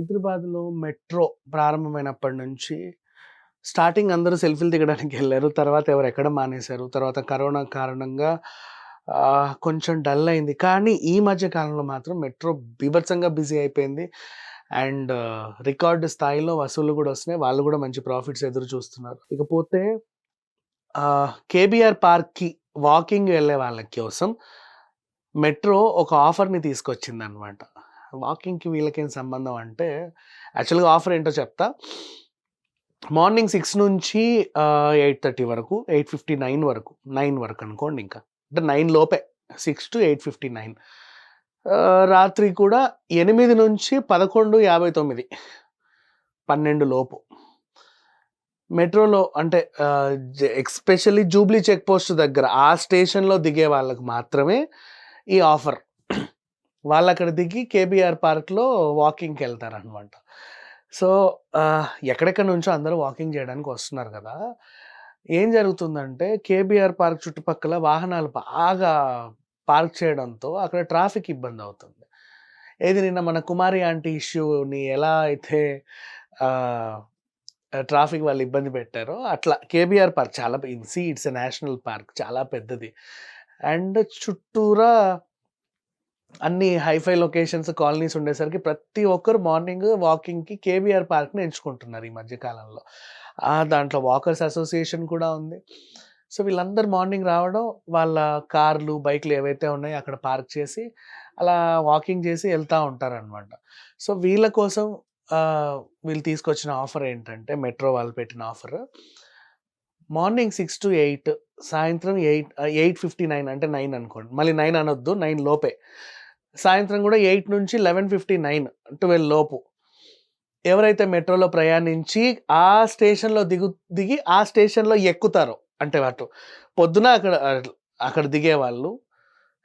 హైదరాబాద్‌లో మెట్రో ప్రారంభమైనప్పటి నుంచి స్టార్టింగ్ అందరూ సెల్ఫీలు దిగడానికి వెళ్ళారు తర్వాత ఎవరు ఎక్కడ మానేశారు. తర్వాత కరోనా కారణంగా కొంచెం డల్ అయింది. కానీ ఈ మధ్య కాలంలో మాత్రం మెట్రో బీభత్సంగా బిజీ అయిపోయింది. అండ్ రికార్డ్ స్థాయిలో వసూళ్ళు కూడా వస్తున్నాయి. వాళ్ళు కూడా మంచి ప్రాఫిట్స్ ఎదురు చూస్తున్నారు. ఇకపోతే కేబీఆర్ పార్క్‌కి వాకింగ్ వెళ్ళే వాళ్ళ కోసం మెట్రో ఒక ఆఫర్‌ని తీసుకొచ్చిందనమాట. వాకింగ్‌కి వీళ్ళకేం సంబంధం అంటే యాక్చువల్‌గా ఆఫర్ ఏంటో చెప్తా. మార్నింగ్ సిక్స్ నుంచి ఎయిట్ థర్టీ వరకు, 8:59 వరకు, నైన్ వరకు అనుకోండి ఇంకా. అంటే నైన్ లోపే six to eight fifty nine రాత్రి కూడా ఎనిమిది నుంచి 11:59 12 లోపు. మెట్రోలో అంటే ఎక్స్పెషల్లీ జూబ్లీ చెక్ పోస్ట్ దగ్గర ఆ స్టేషన్‌లో దిగే వాళ్ళకి మాత్రమే ఈ ఆఫర్. వాళ్ళు అక్కడ దిగి కేబీఆర్ పార్క్‌లో వాకింగ్కి వెళ్తారనమాట సో, ఎక్కడెక్కడ ఎక్కడెక్కడి నుంచో అందరూ వాకింగ్ చేయడానికి వస్తున్నారు కదా ఏం జరుగుతుందంటే కేబీఆర్ పార్క్ చుట్టుపక్కల వాహనాలు బాగా పార్క్ చేయడంతో అక్కడ ట్రాఫిక్ ఇబ్బందవుతుంది. ఏది నిన్న మన కుమారి ఆంటీ ఇష్యూని ఎలా అయితే ట్రాఫిక్ వాళ్ళు ఇబ్బంది పెట్టారో అట్లా కేబీఆర్ పార్క్ చాలా in see it's a national park చాలా పెద్దది. అండ్ చుట్టూరా అన్ని హైఫై లొకేషన్స్, కాలనీస్ ఉండేసరికి ప్రతి ఒక్కరు మార్నింగ్ వాకింగ్‌కి కేబీఆర్ పార్క్‌ని ఎంచుకుంటున్నారు ఈ మధ్య కాలంలో. దాంట్లో వాకర్స్ అసోసియేషన్ కూడా ఉంది. సో, వీళ్ళందరూ మార్నింగ్ రావడం వాళ్ళ కార్లు, బైక్‌లు ఏవైతే ఉన్నాయో అక్కడ పార్క్ చేసి అలా వాకింగ్ చేసి వెళ్తూ ఉంటారనమాట. సో, వీళ్ళ కోసం వీళ్ళు తీసుకొచ్చిన ఆఫర్ ఏంటంటే మెట్రో వాళ్ళు పెట్టిన ఆఫర్. మార్నింగ్ 6-8 సాయంత్రం ఎయిట్ ఎయిట్ ఫిఫ్టీ నైన్ అంటే నైన్ అనుకోండి. మళ్ళీ నైన్ అనొద్దు నైన్ లోపే. సాయంత్రం కూడా ఎయిట్ నుంచి 11:59 12 లోపు. ఎవరైతే మెట్రోలో ప్రయాణించి ఆ స్టేషన్‌లో దిగు దిగి ఆ స్టేషన్‌లో ఎక్కుతారో అంటే అటు పొద్దున అక్కడ అక్కడ దిగేవాళ్ళు.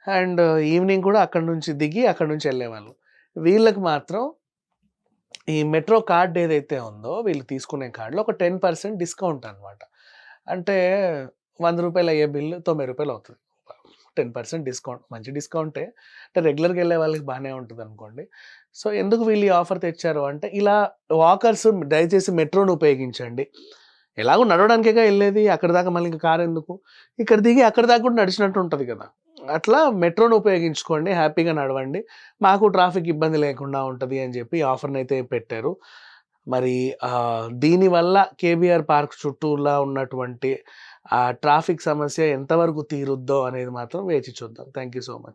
అండ్ ఈవినింగ్ కూడా అక్కడ నుంచి దిగి అక్కడి నుంచి వెళ్ళేవాళ్ళు వీళ్ళకి మాత్రం ఈ మెట్రో కార్డ్ ఏదైతే ఉందో వీళ్ళు తీసుకునే కార్డులో ఒక 10% డిస్కౌంట్ అనమాట. అంటే వంద రూపాయలు అయ్యే బిల్లు తొంభై రూపాయలు అవుతుంది 10% డిస్కౌంట్ మంచి డిస్కౌంటే. అంటే రెగ్యులర్‌గా వెళ్ళే వాళ్ళకి బాగానే ఉంటుంది అనుకోండి సో, ఎందుకు వీళ్ళు ఈ ఆఫర్ తెచ్చారు అంటే ఇలా వాకర్స్ దయచేసి మెట్రోను ఉపయోగించండి. ఎలాగో నడవడానికేగా వెళ్ళేది అక్కడి దాకా మళ్ళీ ఇంకా కారు ఎందుకు? ఇక్కడ దిగి అక్కడి దాకా కూడా నడిచినట్టు ఉంటుంది కదా! అట్లా మెట్రోను ఉపయోగించుకోండి. హ్యాపీగా నడవండి. మాకు ట్రాఫిక్ ఇబ్బంది లేకుండా ఉంటుంది అని చెప్పి ఆఫర్ని అయితే పెట్టారు. మరి దీనివల్ల కేబీఆర్ పార్క్ చుట్టూలా ఉన్నటువంటి ట్రాఫిక్ సమస్య ఎంతవరకు తీరుద్దో అనేది మాత్రం వేచి చూద్దాం. Thank you so much.